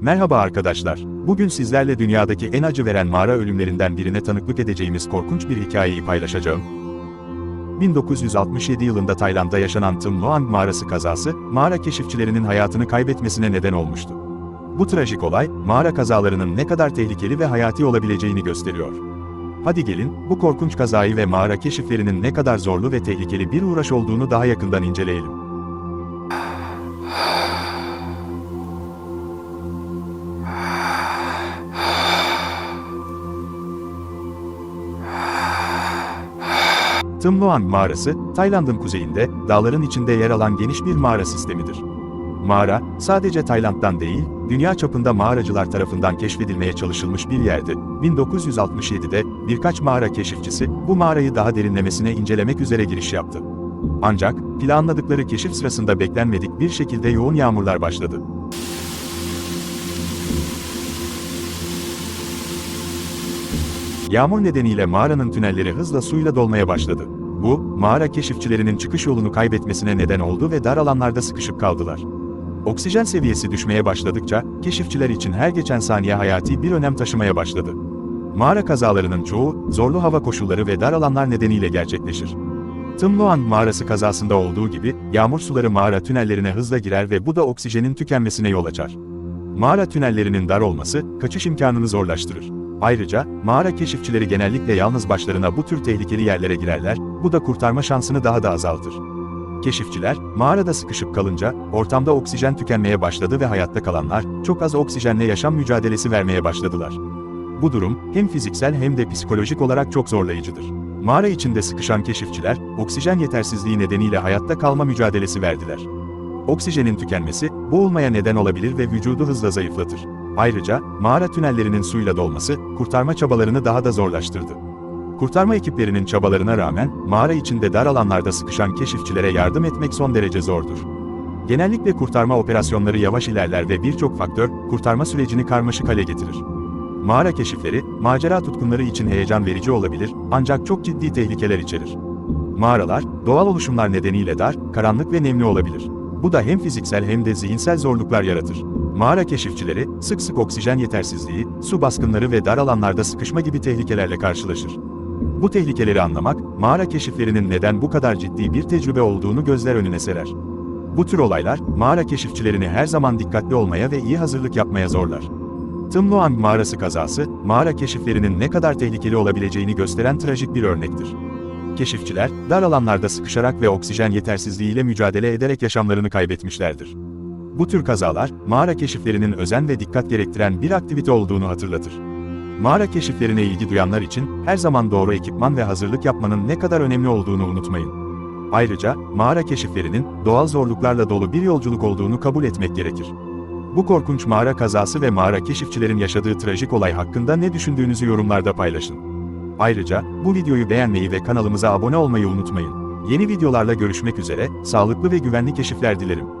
Merhaba arkadaşlar. Bugün sizlerle dünyadaki en acı veren mağara ölümlerinden birine tanıklık edeceğimiz korkunç bir hikayeyi paylaşacağım. 1967 yılında Tayland'da yaşanan Tum Loang mağarası kazası, mağara keşifçilerinin hayatını kaybetmesine neden olmuştu. Bu trajik olay, mağara kazalarının ne kadar tehlikeli ve hayati olabileceğini gösteriyor. Hadi gelin, bu korkunç kazayı ve mağara keşiflerinin ne kadar zorlu ve tehlikeli bir uğraş olduğunu daha yakından inceleyelim. Tum mağarası, Tayland'ın kuzeyinde, dağların içinde yer alan geniş bir mağara sistemidir. Mağara, sadece Tayland'dan değil, dünya çapında mağaracılar tarafından keşfedilmeye çalışılmış bir yerdi. 1967'de birkaç mağara keşifçisi bu mağarayı daha derinlemesine incelemek üzere giriş yaptı. Ancak planladıkları keşif sırasında beklenmedik bir şekilde yoğun yağmurlar başladı. Yağmur nedeniyle mağaranın tünelleri hızla suyla dolmaya başladı. Bu, mağara keşifçilerinin çıkış yolunu kaybetmesine neden oldu ve dar alanlarda sıkışıp kaldılar. Oksijen seviyesi düşmeye başladıkça, keşifçiler için her geçen saniye hayati bir önem taşımaya başladı. Mağara kazalarının çoğu, zorlu hava koşulları ve dar alanlar nedeniyle gerçekleşir. Tımloan mağarası kazasında olduğu gibi, yağmur suları mağara tünellerine hızla girer ve bu da oksijenin tükenmesine yol açar. Mağara tünellerinin dar olması, kaçış imkanını zorlaştırır. Ayrıca, mağara keşifçileri genellikle yalnız başlarına bu tür tehlikeli yerlere girerler, bu da kurtarma şansını daha da azaltır. Keşifçiler, mağarada sıkışıp kalınca, ortamda oksijen tükenmeye başladı ve hayatta kalanlar, çok az oksijenle yaşam mücadelesi vermeye başladılar. Bu durum, hem fiziksel hem de psikolojik olarak çok zorlayıcıdır. Mağara içinde sıkışan keşifçiler, oksijen yetersizliği nedeniyle hayatta kalma mücadelesi verdiler. Oksijenin tükenmesi, boğulmaya neden olabilir ve vücudu hızla zayıflatır. Ayrıca, mağara tünellerinin suyla dolması, kurtarma çabalarını daha da zorlaştırdı. Kurtarma ekiplerinin çabalarına rağmen, mağara içinde dar alanlarda sıkışan keşifçilere yardım etmek son derece zordur. Genellikle kurtarma operasyonları yavaş ilerler ve birçok faktör, kurtarma sürecini karmaşık hale getirir. Mağara keşifleri, macera tutkunları için heyecan verici olabilir, ancak çok ciddi tehlikeler içerir. Mağaralar, doğal oluşumlar nedeniyle dar, karanlık ve nemli olabilir. Bu da hem fiziksel hem de zihinsel zorluklar yaratır. Mağara keşifçileri, sık sık oksijen yetersizliği, su baskınları ve dar alanlarda sıkışma gibi tehlikelerle karşılaşır. Bu tehlikeleri anlamak, mağara keşiflerinin neden bu kadar ciddi bir tecrübe olduğunu gözler önüne serer. Bu tür olaylar, mağara keşifçilerini her zaman dikkatli olmaya ve iyi hazırlık yapmaya zorlar. Tımloang mağarası kazası, mağara keşiflerinin ne kadar tehlikeli olabileceğini gösteren trajik bir örnektir. Keşifçiler, dar alanlarda sıkışarak ve oksijen yetersizliğiyle mücadele ederek yaşamlarını kaybetmişlerdir. Bu tür kazalar, mağara keşiflerinin özen ve dikkat gerektiren bir aktivite olduğunu hatırlatır. Mağara keşiflerine ilgi duyanlar için her zaman doğru ekipman ve hazırlık yapmanın ne kadar önemli olduğunu unutmayın. Ayrıca, mağara keşiflerinin doğal zorluklarla dolu bir yolculuk olduğunu kabul etmek gerekir. Bu korkunç mağara kazası ve mağara keşifçilerin yaşadığı trajik olay hakkında ne düşündüğünüzü yorumlarda paylaşın. Ayrıca, bu videoyu beğenmeyi ve kanalımıza abone olmayı unutmayın. Yeni videolarla görüşmek üzere, sağlıklı ve güvenli keşifler dilerim.